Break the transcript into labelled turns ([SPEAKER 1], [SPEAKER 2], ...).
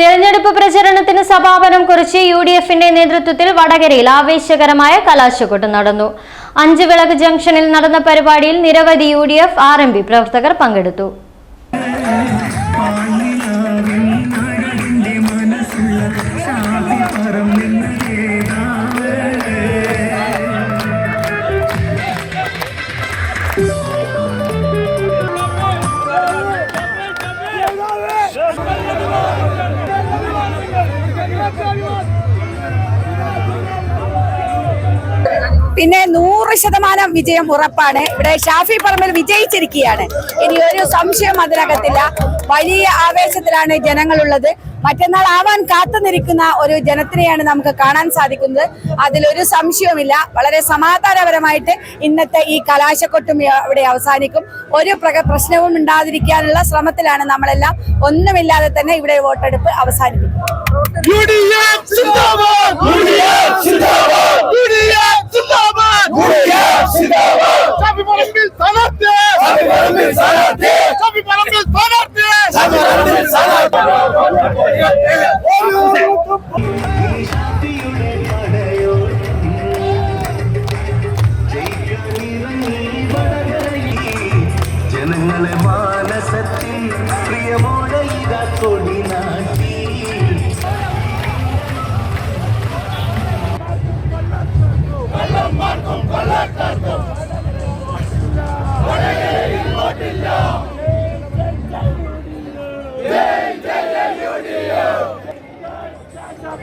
[SPEAKER 1] തെരഞ്ഞെടുപ്പ് പ്രചരണത്തിന് സമാപനം കുറിച്ച് യു ഡി എഫിന്റെ നേതൃത്വത്തിൽ വടകരയിൽ ആവേശകരമായ കലാശക്കൊട്ട് നടന്നു. അഞ്ച് വിളക്ക് ജംഗ്ഷനിൽ നടന്ന പരിപാടിയിൽ നിരവധി U D F R M P പ്രവർത്തകർ പങ്കെടുത്തു.
[SPEAKER 2] പിന്നെ നൂറ് ശതമാനം വിജയം ഉറപ്പാണ്. ഇവിടെ ഷാഫി പറമ്പിൽ വിജയിച്ചിരിക്കുകയാണ്. ഇനി ഒരു സംശയം അതിനകത്തില്ല. വലിയ ആവേശത്തിലാണ് ജനങ്ങളുള്ളത്. മറ്റന്നാൾ ആവാൻ കാത്തുനിൽക്കുന്ന ഒരു ജനത്തിനെയാണ് നമുക്ക് കാണാൻ സാധിക്കുന്നത്. അതിലൊരു സംശയവുമില്ല. വളരെ സമാധാനപരമായിട്ട് ഇന്നത്തെ ഈ കലാശക്കൊട്ടും ഇവിടെ അവസാനിക്കും. ഒരു പ്രശ്നവും ഉണ്ടാതിരിക്കാനുള്ള ശ്രമത്തിലാണ് നമ്മളെല്ലാം. ഒന്നുമില്ലാതെ തന്നെ ഇവിടെ വോട്ടെടുപ്പ് അവസാനിപ്പിക്കും.
[SPEAKER 3] പറമ്പിൽ സ്ഥാനാർത്ഥി ഷാഫി പറമ്പിൽ സ്ഥാനാർത്ഥി ഷാഫി പറമ്പിൽ
[SPEAKER 4] ജനങ്ങളെ മാനസത്തിൽ പ്രിയമോടെ ഇതാ കൊടി നാട്ടി.